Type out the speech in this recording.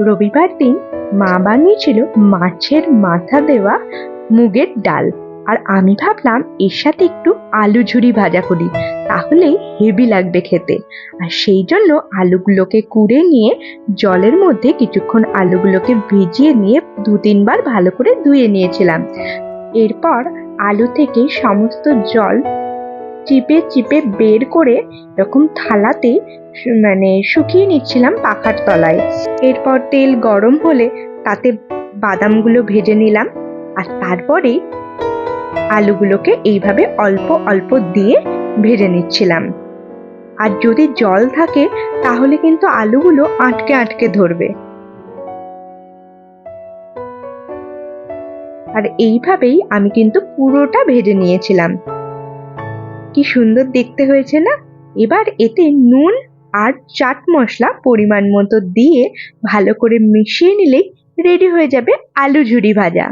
রবিবার দিন মা বানিয়েছিল মাছের মাথা দেওয়া মুগের ডাল। আর আমি ভাবলাম, এর সাথে একটু আলু ঝুরি ভাজা করি তাহলেই হেভি লাগবে খেতে। আর সেই জন্য আলুগুলোকে কুড়ে নিয়ে জলের মধ্যে কিছুক্ষণ আলুগুলোকে ভিজিয়ে নিয়ে দু তিনবার ভালো করে ধুয়ে নিয়েছিলাম। এরপর আলু থেকে সমস্ত জল চিপে চিপে বের করে এরকম থালাতে মানে শুকিয়ে নিচ্ছিলাম পাখার তলায়। এরপর তেল গরম হলে তাতে বাদামগুলো ভেজে নিলাম আর তারপরে আলুগুলোকে এইভাবে অল্প অল্প দিয়ে ভেজে নিচ্ছিলাম। আর যদি জল থাকে তাহলে কিন্তু আলুগুলো আটকে আটকে ধরবে। আর এইভাবেই আমি কিন্তু পুরোটা ভেজে নিয়েছিলাম। কি সুন্দর দেখতে হয়েছে না? এবার এতে নুন আর চাট মশলা পরিমাণ মতো দিয়ে ভালো করে মিশিয়ে নিলেই রেডি হয়ে যাবে আলু ঝুরি ভাজা।